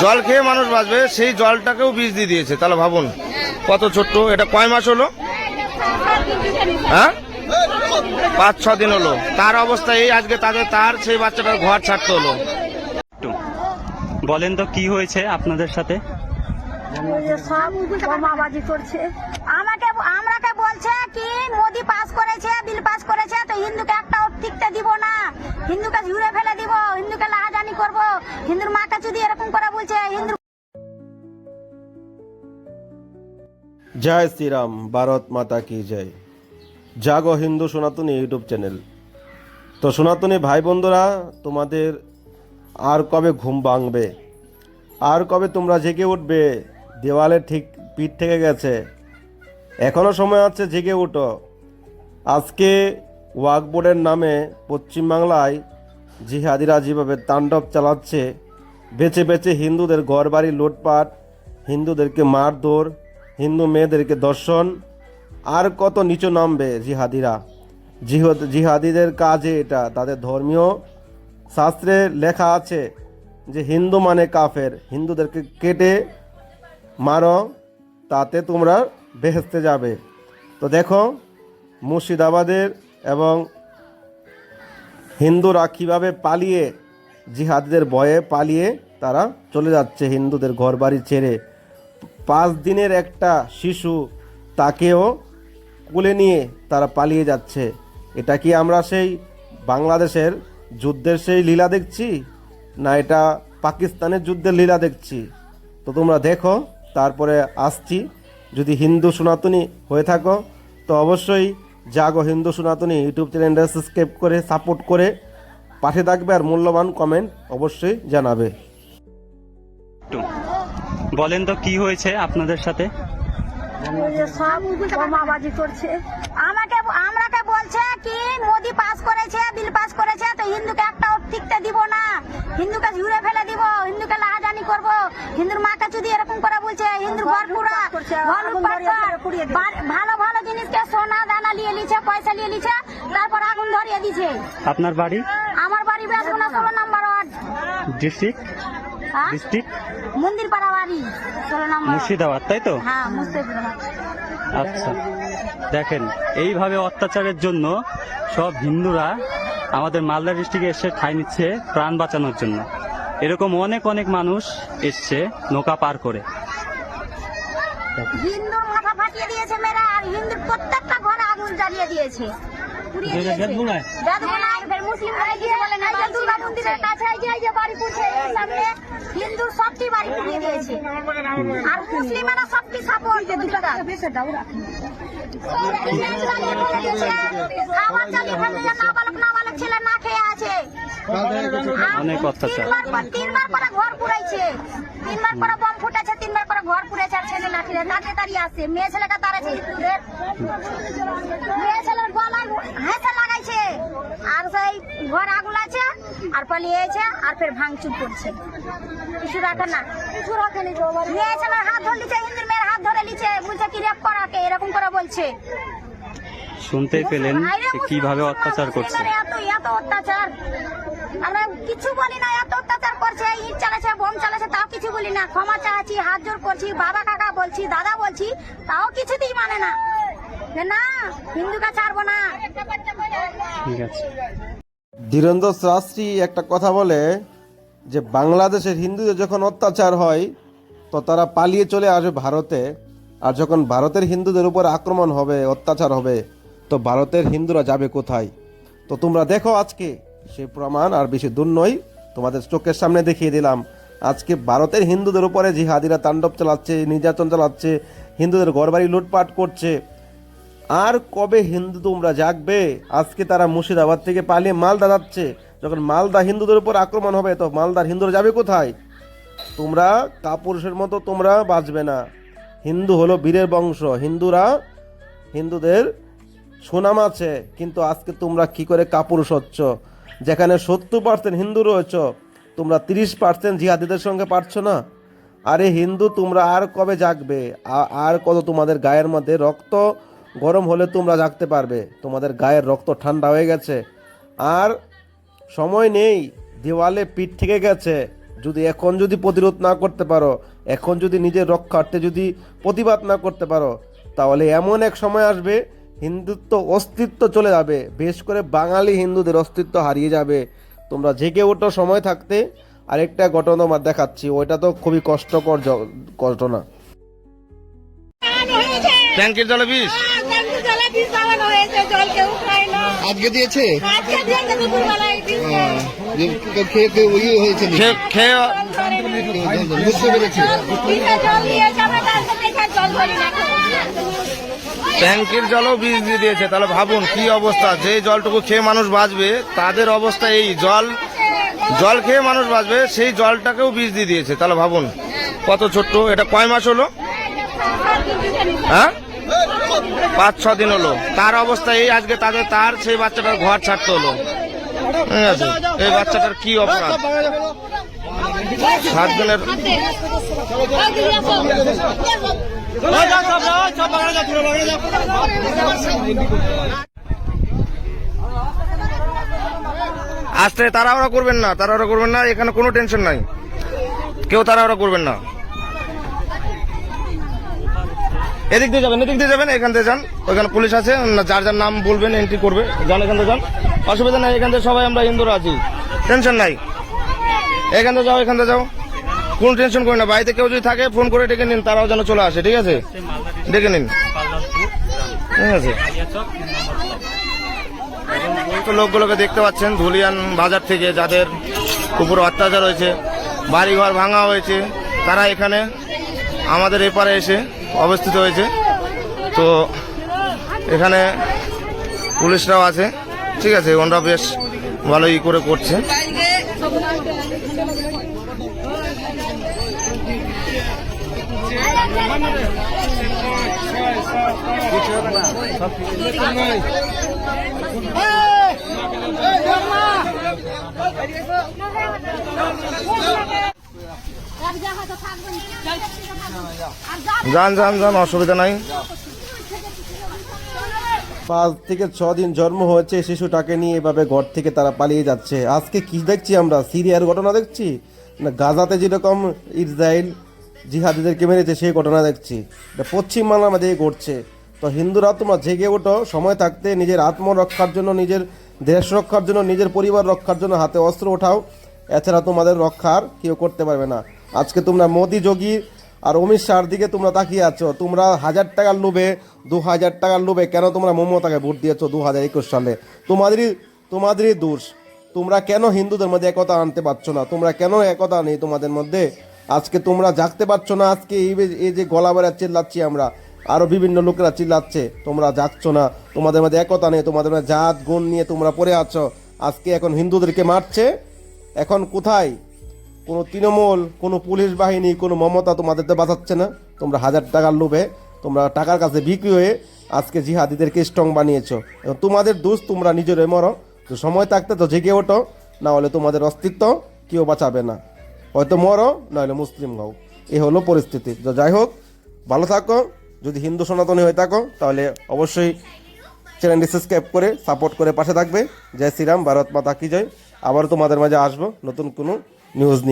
জল খেয়ে মানুষ বাঁচবে সেই জলটাকেও বীজ দিয়ে দিয়েছে। তাহলে ভাবুন কত ছোট্ট? এটা কয় মাস হলো? হ্যাঁ? পাঁচ ছ দিন হলো। তার অবস্থা এই আজকে তাদের তার সেই বাচ্চাটার ঘর ছাড়তে হলো। বলেন তো কি হয়েছে আপনাদের সাথে? সব বোমাবাজি করছে। আমাকে আমরাকে বলছে কি? মোদি পাস করেছে, বিল পাস করেছে, তো হিন্দুকে একটা টিকতে দিব না। হিন্দুকে ঝুড়ে ফেলে দিব, হিন্দুকে লাহাজানি করব। হিন্দুর মাকে যদি এরকম করে বলছে হিন্দু জয় শ্রীরাম, ভারত মাতা কি জয়। জাগো হিন্দু সনাতনী ইউটিউব চ্যানেল। তো সনাতনী ভাই বন্ধুরা, তোমাদের আর কবে ঘুম ভাঙবে? আর কবে তোমরা জেগে উঠবে? দেওয়ালে ঠিক পিঠ থেকে গেছে। এখনও সময় আছে জেগে ওঠো। আজকে ওয়াকবোর্ডের নামে পশ্চিমবাংলায় জিহাদিরা যেভাবে তাণ্ডব চালাচ্ছে, বেছে বেছে হিন্দুদের ঘরবাড়ি লুটপাট, হিন্দুদেরকে মারধর, হিন্দু মেয়েদেরকে দর্শন আর কত নিচু নামবে জিহাদিরা। জিহদ, জিহাদিদের কাজে এটা, তাদের ধর্মীয় শাস্ত্রে লেখা আছে যে হিন্দু মানে কাফের, হিন্দুদেরকে কেটে মারো, তাতে তোমরা বেহেস্তে যাবে। তো দেখো, মুর্শিদাবাদের এবং হিন্দুরা কীভাবে পালিয়ে জিহাদিদের ভয়ে পালিয়ে তারা চলে যাচ্ছে হিন্দুদের ঘর বাড়ি ছেড়ে। পাঁচ দিনের একটা শিশু তাকেও কোলে নিয়ে তারা পালিয়ে যাচ্ছে। এটা কি আমরা সেই বাংলাদেশের যুদ্ধের সেই লীলা দেখছি? না এটা পাকিস্তানের যুদ্ধের লীলা দেখছি? তো তোমরা দেখো, তারপরে আসছি। যদি হিন্দু সনাতনী হয়ে থাকো তো অবশ্যই জাগো হিন্দু সনাতনী ইউটিউব চ্যানেলটা সাবস্ক্রাইব করে সাপোর্ট করে পাশে থাকবে আর মূল্যবান কমেন্ট অবশ্যই জানাবে। বলেন তো কি হয়েছে আপনাদের সাথে? ওই যে সব বোমাবাজি করছে। আমাকে আমরাকে বলছে কি মোদি পাস করেছে বিল পাস করেছে তো হিন্দুকে একটা টিকতে দিব না। হিন্দুকে ঝুড়ে ফেলে দিব হিন্দুকে লাহাজানি করব। হিন্দুর মাকে যদি এরকম করে বলছে হিন্দুর ঘর পুরা ভালো ভালো জিনিসকে সোনা দানা নিয়ে পয়সা নিয়ে লিছে তারপর আগুন ধরিয়ে দিছে। আপনার বাড়ি? আমার বাড়ি বেসগুনা ষোলো নম্বর ওয়ার্ড। ডিস্ট্রিক্ট হ্যাঁ? ডিস্ট্রিক্ট মন্দির পাড়া বাড়ি ষোলো নম্বর মুর্শিদাবাদ তাই তো? হ্যাঁ মুর্শিদাবাদ। আচ্ছা। দেখেন এইভাবে অত্যাচারের জন্য সব হিন্দুরা আমাদের মালদা ডিস্ট্রিক্টে এসে ঠাঁই নিচ্ছে প্রাণ বাঁচানোর জন্য। এরকম অনেক অনেক মানুষ এসছে নৌকা পার করে। হিন্দু মাথা ফাটিয়ে দিয়েছে মেয়েরা আর হিন্দুর প্রত্যেকটা ঘরে আগুন জ্বালিয়ে দিয়েছে। দুর্গা মন্দিরের কাছে যে বাড়ি পুড়ছে, সামনে। হিন্দু সবটি বাড়ি পুড়িয়ে দিয়েছে। আর মুসলিমেরা সবটি সাপোর্ট খাবার চালিয়ে ফেলছে নাবালক নাবালক ছেলে না খেয়ে আছে। অনেক অত্যাচার। তিনবার পর- করে ঘর পুড়াইছে। তিনবার করে বম ফুটেছে তিনবার করে ঘর পুড়েছে আর ছেলে লাঠি লাঠি মেয়ে ছেলেটা তাড়াছে হিন্দুদের মেয়ে ছেলের গলায় হেসে লাগাইছে। আর সেই ঘর আগুন আর পালিয়েছে আর ফের ভাঙচুর করছে। কিছু রাখে না। কিছু রাখে নি মেয়ে ছেলের হাত ধরে লিছে হিন্দুর মেয়ের হাত ধরে লিছে বলছে কি রেপ করাকে এরকম করে বলছে। শুনতেই পেলেন কীভাবে অত্যাচার করছে। এত এত অত্যাচার। আমরা কিছু বলি না এত অত্যাচার করছে ইট চালাচ্ছে বোম চালাচ্ছে তাও কিছু বলি না। ক্ষমা চাচ্ছি হাত জোর করছি বাবা কাকা বলছি দাদা বলছি তাও কিছুতেই মানে না। না হিন্দুকে ছাড়বো না। ঠিক আছে। ধীরেন্দ্র শাস্ত্রী একটা কথা বলে যে বাংলাদেশের হিন্দুদের যখন অত্যাচার হয় তো তারা পালিয়ে চলে আসবে ভারতে। আর যখন ভারতের হিন্দুদের উপর আক্রমণ হবে অত্যাচার হবে তো ভারতের হিন্দুরা যাবে কোথায়? তো তোমরা দেখো আজকে সে প্রমাণ আর বেশি দূর নয়। তোমাদের চোখের সামনে দেখিয়ে দিলাম। আজকে ভারতের হিন্দুদের উপরে জিহাদিরা তাণ্ডব চালাচ্ছে, নির্যাতন চালাচ্ছে, হিন্দুদের ঘরবাড়ি লুটপাট করছে। আর কবে হিন্দু তোমরা জাগবে? আজকে তারা মুর্শিদাবাদ থেকে পালিয়ে মালদা যাচ্ছে। যখন মালদা হিন্দুদের উপর আক্রমণ হবে, তো মালদার হিন্দুরা যাবে কোথায়? তোমরা কাপুরুষের মতো তোমরা বাঁচবে না। হিন্দু হলো বীরের বংশ, হিন্দুরা হিন্দুদের সুনাম আছে, কিন্তু আজকে তোমরা কি করে কাপুরুষ হচ্ছ? যেখানে সত্তর পার্সেন্ট হিন্দু রয়েছ, তোমরা তিরিশ পার্সেন্ট জিহাদিদের সঙ্গে পারছ না। আরে হিন্দু, তোমরা আর কবে জাগবে? আর কত তোমাদের গায়ের মধ্যে রক্ত গরম হলে তোমরা জাগতে পারবে? তোমাদের গায়ের রক্ত ঠান্ডা হয়ে গেছে। আর সময় নেই, দেওয়ালে পিঠ থেকে গেছে। যদি এখন যদি প্রতিরোধ না করতে পারো, এখন যদি নিজের রক্ষার্থে যদি প্রতিবাদ না করতে পারো, তাহলে এমন এক সময় আসবে হিন্দুত্ব অস্তিত্ব চলে যাবে। বেশ করে বাঙালি হিন্দুদের অস্তিত্ব হারিয়ে যাবে। তোমরা জেগে ওঠো সময় থাকতে। আরেকটা ঘটনা তোমার দেখাচ্ছি। ওইটা তো খুবই কষ্টকর ঘটনা। ট্যাঙ্কির জলে বিষ আজকে দিয়েছে? বুঝতে পেরেছি ট্যাঙ্কির জলও বীজ দিয়ে দিয়েছে। তাহলে ভাবুন কি অবস্থা? যে জলটুকু খেয়ে মানুষ বাঁচবে, তাদের অবস্থা এই। জল জল খেয়ে মানুষ বাঁচবে, সেই জলটাকেও বীজ দিয়ে দিয়েছে। তাহলে ভাবুন, কত ছোট্ট? এটা কয় মাস হলো? হ্যাঁ? পাঁচ, ছ দিন হলো। তার অবস্থা এই, আজকে তাদের, তার সেই বাচ্চাটার ঘর ছাড়তে হলো। ঠিক আছে? এই বাচ্চাটার কি অপরাধ? সাত দিনের আসতে, তাড়াহুড়া করবেন না, তাড়াহুড়া করবেন না, এখানে কোনো টেনশন নাই। কেউ তাড়াহুড়া করবেন না। এদিক দিয়ে যাবেন, এদিক দিয়ে যাবেন, এখান থেকে যান। ওইখানে পুলিশ আছে যার যার নাম বলবেন এন্ট্রি করবে। যান, এখান থেকে যান। অসুবিধা নাই, এখান থেকে সবাই আমরা হিন্দুরা আছি। টেনশন নাই। এখান থেকে যাও, এখান থেকে যাও। কোনো টেনশন করি না বাড়িতে কেউ যদি থাকে ফোন করে ডেকে নিন তারাও যেন চলে আসে ঠিক আছে? ডেকে নিন। ঠিক আছে। লোকগুলোকে দেখতে পাচ্ছেন ধুলিয়ান বাজার থেকে যাদের উপর অত্যাচার হয়েছে বাড়িঘর ভাঙা হয়েছে তারা এখানে আমাদের এপারে এসে অবস্থিত হয়েছে। তো এখানে পুলিশরাও আছে ঠিক আছে ওনারা বেশ ভালোই করে করছে এক জায়গায় তো থাকবেন। আর যা যান যান যান, অসুবিধা নাই। পাঁচ থেকে ছ দিন জন্ম হয়েছে শিশুটাকে নিয়ে এভাবে ঘর থেকে তারা পালিয়ে যাচ্ছে। আজকে কি দেখছি আমরা? সিরিয়ার ঘটনা দেখছি? না, গাজাতে যেরকম ইসরায়েল জিহাদিদেরকে মেরেছে, সেই ঘটনা দেখছি। এটা পশ্চিম বাংলার মধ্যে ঘটছে। তো হিন্দুরা তোমরা জেগে ওঠো, সময় থাকতে নিজের আত্মরক্ষার জন্য, নিজের দেশ রক্ষার জন্য, নিজের পরিবার রক্ষার জন্য হাতে অস্ত্র ওঠাও। এছাড়া তোমাদের রক্ষার কেউ করতে পারবে না। আজকে তোমরা মোদি যোগী আর অমিত শাহর দিকে তোমরা তাকিয়ে আছো। তোমরা হাজার টাকার লোভে, দু হাজার টাকার লোভে কেন তোমরা মমতাকে ভোট দিয়েছ দু হাজার একুশ সালে? তোমাদেরই তোমাদেরই দোষ। তোমরা কেন হিন্দুদের মধ্যে একতা আনতে পারছ না? তোমরা কেন একতা নেই তোমাদের মধ্যে? আজকে তোমরা জাগতে পারছ না? আজকে এই যে- গলা বেড়া চিল্লাচ্ছি আমরা। আরও বিভিন্ন লোকেরা চিল্লাচ্ছে, তোমরা যাচ্ছ না। তোমাদের মধ্যে একতা নেই, তোমাদের মধ্যে জাত, গুণ নিয়ে তোমরা পড়ে আছো। আজকে এখন হিন্দুদেরকে মারছে। এখন কোথায়? কোনো তৃণমূল, কোনো পুলিশ বাহিনী, কোনো মমতা তোমাদেরকে বাঁচাচ্ছে না। তোমরা হাজার টাকার লোভে, তোমরা টাকার কাছে বিক্রি হয়ে আজকে জিহাদিদেরকে স্ট্রং বানিয়েছো। এবং তোমাদের দোষ, তোমরা নিজেরাই মরো। তো সময় থাকতে তো জেগে ওঠো, না হলে তোমাদের অস্তিত্ব কেউ বাঁচাবে না। হয়তো মরো, না হলে মুসলিম হও। এ হলো পরিস্থিতি। তো যাই হোক, ভালো থাকো। যদি হিন্দু সনাতনী হয়ে থাকো তাহলে অবশ্যই চ্যানেলটি সাবস্ক্রাইব করে সাপোর্ট করে পাশে থাকবে। জয় শ্রীরাম, ভারত মাতা কি জয়। আবার তোমাদের মাঝে আসব নতুন কোনো নিউজ নিয়ে।